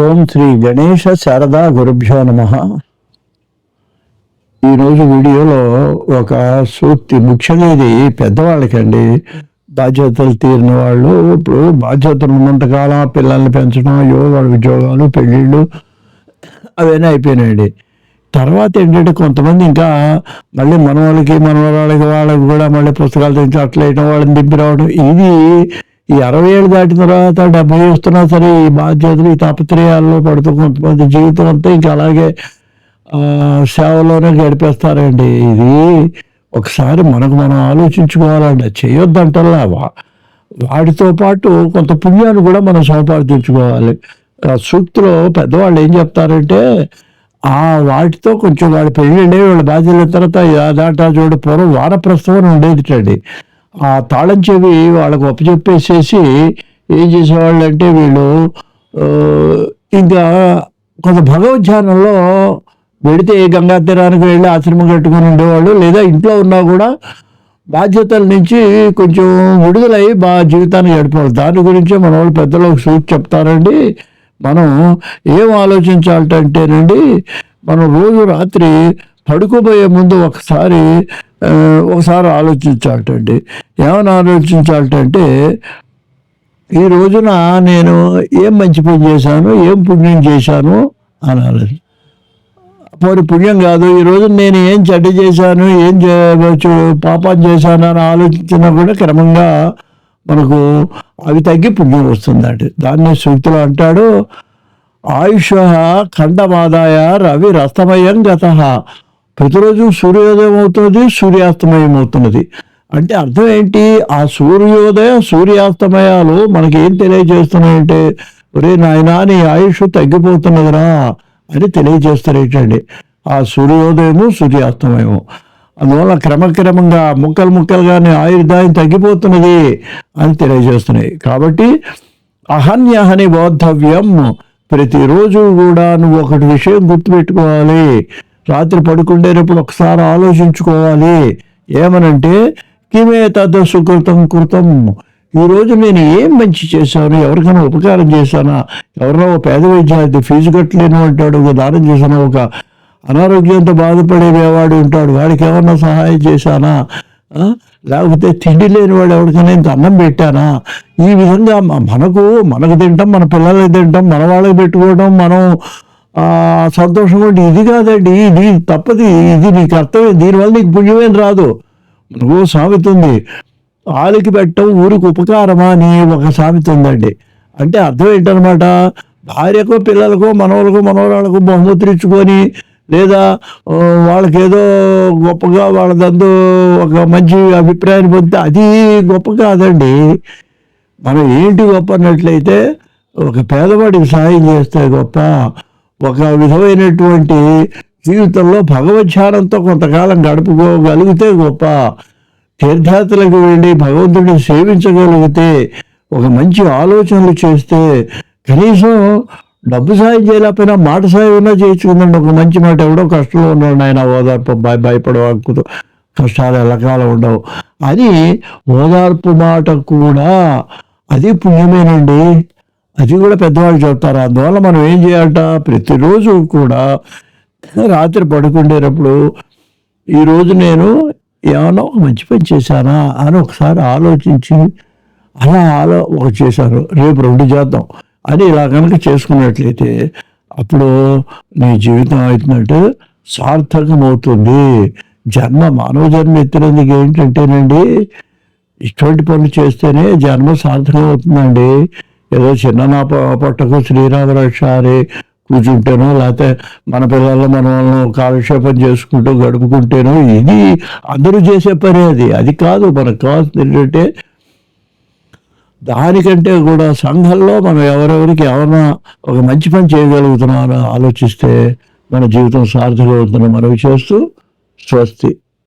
ఓం శ్రీ గణేష శారదా గురుభ్యో నమ. ఈరోజు వీడియోలో ఒక సూక్తి ముఖ్యమైనది ఇది పెద్దవాళ్ళకండి. బాధ్యతలు తీరిన వాళ్ళు ఇప్పుడు బాధ్యతలు ఉన్నంతకాలం పిల్లల్ని పెంచడం అయ్యో వాళ్ళ ఉద్యోగాలు పెళ్ళిళ్ళు అవన్నీ అయిపోయినాయండి. తర్వాత ఏంటంటే కొంతమంది ఇంకా మళ్ళీ మనవాళ్ళకి మనవరాళ్ళకి వాళ్ళకి వాళ్ళకి కూడా మళ్ళీ పుస్తకాలు తెచ్చి అట్లా వేయడం వాళ్ళని దింపి రావడం ఇది ఈ అరవై ఏళ్ళు దాటిన తర్వాత డెబ్బై వస్తున్నా సరే ఈ బాధ్యతలు ఈ తాపత్రయాల్లో పడుతూ కొంతమంది జీవితం అంతా ఇంకా అలాగే సేవలోనే గడిపేస్తారండి. ఇది ఒకసారి మనకు మనం ఆలోచించుకోవాలండి. చేయొద్దంటల్లా వా- వాటితో పాటు కొంత పుణ్యాన్ని కూడా మనం సంపాదించుకోవాలి. సూక్తిలో పెద్దవాళ్ళు ఏం చెప్తారంటే ఆ వాటితో కొంచెం వాడి పెళ్ళి వాళ్ళ బాధ్యతల తర్వాత దాటా చూడ పూర్వం వానప్రస్థం అని ఉండేదిటండి. ఆ తాళం చెవి వాళ్ళకు అప్పచెప్పేసేసి ఏం చేసేవాళ్ళు అంటే వీళ్ళు ఇంకా కొంత భగవద్ధ్యానంలో వెడితే గంగా తీరానికి వెళ్ళి ఆశ్రమం కట్టుకొని ఉండేవాళ్ళు లేదా ఇంట్లో ఉన్నా కూడా బాధ్యతల నుంచి కొంచెం విడుదలై బా జీవితాన్ని గడిపేవాళ్ళు దాని గురించే మన వాళ్ళు పెద్దలు ఒక సూచి చెప్తారండి. మనం ఏం ఆలోచించాలంటేనండి మనం రోజు రాత్రి పడుకోబోయే ముందు ఒకసారి ఒకసారి ఆలోచించాలటండి. ఏమని ఆలోచించాలటంటే ఈ రోజున నేను ఏం మంచి పని చేశాను ఏం పుణ్యం చేశాను అని ఆలోచన. పోనీ పుణ్యం కాదు ఈ రోజు నేను ఏం చెడ్డ చేశాను ఏం పాపం చేశాను అని ఆలోచించినా కూడా క్రమంగా మనకు అవి తగ్గి పుణ్యం వస్తుందండి. దాన్ని సూక్తులు అంటాడు ఆయుష ఖండమాదాయ రవి రస్తమయం గత ప్రతిరోజు సూర్యోదయం అవుతున్నది సూర్యాస్తమయం అవుతున్నది. అంటే అర్థం ఏంటి? ఆ సూర్యోదయం సూర్యాస్తమయాలు మనకి ఏం తెలియజేస్తున్నాయంటే ఒరే నాయనా నీ ఆయుష్ తగ్గిపోతున్నదిరా అని తెలియజేస్తారేటండి. ఆ సూర్యోదయము సూర్యాస్తమయము. అందువల్ల క్రమక్రమంగా ముక్కలు ముక్కలుగానే ఆయుర్దాయం తగ్గిపోతున్నది అని తెలియజేస్తున్నాయి. కాబట్టి అహన్యహని బోద్ధవ్యం. ప్రతిరోజు కూడా నువ్వు ఒకటి విషయం గుర్తుపెట్టుకోవాలి. రాత్రి పడుకుండేటప్పుడు ఒకసారి ఆలోచించుకోవాలి. ఏమనంటే కిమే తద సుకృతం కృతం. ఈరోజు నేను ఏం మంచి చేశాను? ఎవరికైనా ఉపకారం చేశానా? ఎవరినో ఒక పేద విద్యార్థి ఫీజు కట్టలేను అంటాడు ఒక దానం చేశాను? ఒక అనారోగ్యంతో బాధపడేవాడు ఉంటాడు వాడికి ఏమన్నా సహాయం చేశానా? లేకపోతే తిండి లేని వాడు ఎవరికైనా ఇంత అన్నం పెట్టానా? ఈ విధంగా మనకు మనకు తింటాం మన పిల్లలకి తింటాం మన వాళ్ళకి పెట్టుకోవడం మనం సంతోషం సంతోషంగా ఇది కాదండి ఇది తప్పది ఇది నీ కర్తవ్యం దీనివల్ల నీకు పుణ్యమేం రాదు. నువ్వు సామెత ఉంది. ఆలికి పెట్టడం ఊరికి ఉపకారమా అని ఒక సామెత ఉందండి. అంటే అర్థం ఏంటనమాట భార్యకో పిల్లలకో మనవలకు మనవరాళ్ళకు బహుమతులు ఇచ్చుకొని లేదా వాళ్ళకేదో వాళ్ళకి ఏదో గొప్పగా వాళ్ళదందు ఒక మంచి అభిప్రాయాన్ని పొందితే అది గొప్ప కాదండి. మనం ఏంటి గొప్ప అన్నట్లయితే ఒక పేదవాడికి సహాయం చేస్తే గొప్ప. ఒక విధమైనటువంటి జీవితంలో భగవద్ధ్యానంతో కొంతకాలం గడుపుకోగలిగితే గొప్ప. తీర్థయాత్రలకు వెళ్ళి భగవంతుడిని సేవించగలిగితే ఒక మంచి ఆలోచనలు చేస్తే కనీసం డబ్బు సాయం చేయలేకపోయినా మాట సాయం ఉన్నా చేయించుకుందండి ఒక మంచి మాట. ఎవడో కష్టంలో ఉన్నాడు ఆయన ఓదార్పు భయ భయపడవద్దు కష్టాలు ఎలకాలం ఉండవు. అని ఓదార్పు మాట కూడా. అది పుణ్యమేనండి. అది కూడా పెద్దవాళ్ళు చెప్తారు. అందువల్ల మనం ఏం చేయాలట? ప్రతిరోజు కూడా రాత్రి పడుకుండేటప్పుడు ఈరోజు నేను ఏమన్నా ఒక మంచి పని చేశానా అని ఒకసారి ఆలోచించి అలా ఆలో ఒక చేశాను. రేపు రెండు చేద్దాం అని ఇలా కనుక చేసుకున్నట్లయితే అప్పుడు నీ జీవితం అవుతుందంటే సార్థకమవుతుంది. జన్మ మానవ జన్మ ఎత్తినందుకు ఏంటంటేనండి ఇటువంటి పనులు చేస్తేనే జన్మ సార్థకం అవుతుందండి ఏదో చిన్న నా పట్టకు శ్రీరామరక్ష కూర్చుంటేనో లేకపోతే మన పిల్లలు మనం కాలక్షేపం చేసుకుంటూ గడుపుకుంటేనో ఇది అందరూ చేసే పని అది. అది కాదు మనకు కావాల్సింది ఏంటంటే దానికంటే కూడా సంఘంలో మనం ఎవరెవరికి ఎవరైనా ఒక మంచి పని చేయగలుగుతున్నామో ఆలోచిస్తే మన జీవితం సార్థకం అవుతుందని మనవి చేస్తూ స్వస్తి.